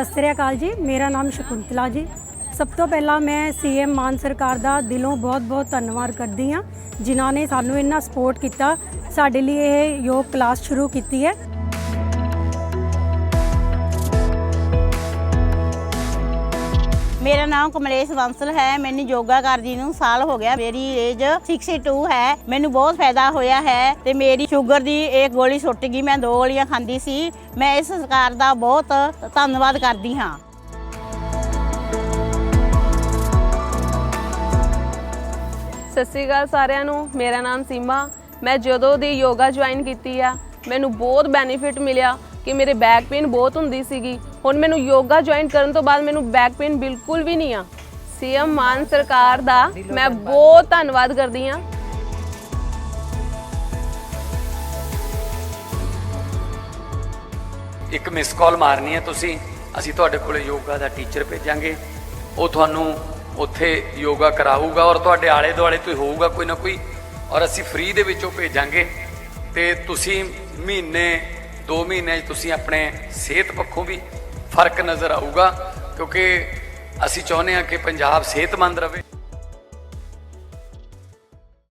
ਸਤਿ ਸ੍ਰੀ ਅਕਾਲ ਜੀ, ਮੇਰਾ ਨਾਮ ਸ਼ਕੁੰਤਲਾ ਜੀ। ਸਭ ਤੋਂ ਪਹਿਲਾਂ ਮੈਂ ਸੀਐਮ ਮਾਨ ਸਰਕਾਰ ਦਾ ਦਿਲੋਂ ਬਹੁਤ-ਬਹੁਤ ਧੰਨਵਾਦ ਕਰਦੀ ਹਾਂ, ਜਿਨ੍ਹਾਂ ਨੇ ਸਾਨੂੰ ਇੰਨਾ ਸਪੋਰਟ ਕੀਤਾ। ਸਾਡੇ ਲਈ ਇਹ ਯੋਗ ਕਲਾਸ ਸ਼ੁਰੂ ਕੀਤੀ ਹੈ। ਮੇਰਾ ਨਾਮ ਕਮਲੇਸ਼ ਬੰਸਲ ਹੈ, ਮੈਨੂੰ ਯੋਗਾ ਕਰਦੀ ਨੂੰ ਸਾਲ ਹੋ ਗਿਆ। ਮੇਰੀ ਏਜ 62 ਹੈ, ਮੈਨੂੰ ਬਹੁਤ ਫਾਇਦਾ ਹੋਇਆ ਹੈ ਤੇ ਮੇਰੀ ਸ਼ੂਗਰ ਦੀ ਇੱਕ ਗੋਲੀ ਸੁੱਟ ਗਈ, ਮੈਂ ਦੋ ਗੋਲੀਆਂ ਖਾਂਦੀ ਸੀ। ਮੈਂ ਇਸ ਸਰਕਾਰ ਦਾ ਬਹੁਤ ਧੰਨਵਾਦ ਕਰਦੀ ਹਾਂ। ਸਤਿ ਸ਼੍ਰੀ ਅਕਾਲ ਸਾਰਿਆਂ ਨੂੰ, ਮੇਰਾ ਨਾਮ ਸੀਮਾ। ਮੈਂ ਜਦੋਂ ਦੀ ਯੋਗਾ ਜੁਆਇਨ ਕੀਤੀ ਆ, ਮੈਨੂੰ ਬਹੁਤ ਬੈਨੀਫਿਟ ਮਿਲਿਆ। ਕਿ ਮੇਰੇ ਬੈਕ ਪੇਨ ਬਹੁਤ ਹੁੰਦੀ ਸੀਗੀ। ਹੁਣ ਮੈਨੂੰ ਯੋਗਾ ਜੁਆਇਨ ਕਰਨ ਤੋਂ ਬਾਅਦ ਮੈਨੂੰ ਬੈਕ ਪੇਨ ਬਿਲਕੁਲ ਵੀ ਨਹੀਂ ਆ। ਸੀਐਮ ਮਾਨ ਸਰਕਾਰ ਦਾ ਮੈਂ ਬਹੁਤ ਧੰਨਵਾਦ ਕਰਦੀ ਆ ਇੱਕ ਮਿਸ ਕਾਲ ਮਾਰਨੀ ਹੈ ਤੁਸੀਂ। ਅਸੀਂ ਤੁਹਾਡੇ ਕੋਲੇ ਯੋਗਾ ਦਾ ਟੀਚਰ ਭੇਜਾਂਗੇ। ਉਹ ਤੁਹਾਨੂੰ ਉੱਥੇ ਯੋਗਾ ਕਰਾਊਗਾ ਔਰ ਤੁਹਾਡੇ ਆਲੇ ਦੁਆਲੇ ਤੋਂ ਹੋਊਗਾ ਕੋਈ ਨਾ ਕੋਈ। ਔਰ ਅਸੀਂ ਫ੍ਰੀ ਦੇ ਵਿੱਚੋਂ ਭੇਜਾਂਗੇ। ਤੇ ਤੁਸੀਂ ਮਹੀਨੇ 2 ਮਹੀਨੇ 'ਚ ਤੁਸੀਂ ਆਪਣੇ ਸਿਹਤ ਪੱਖੋਂ ਵੀ ਫ਼ਰਕ ਨਜ਼ਰ ਆਊਗਾ, ਕਿਉਂਕਿ ਅਸੀਂ ਚਾਹੁੰਦੇ ਹਾਂ ਕਿ ਪੰਜਾਬ ਸਿਹਤਮੰਦ ਰਹੇ।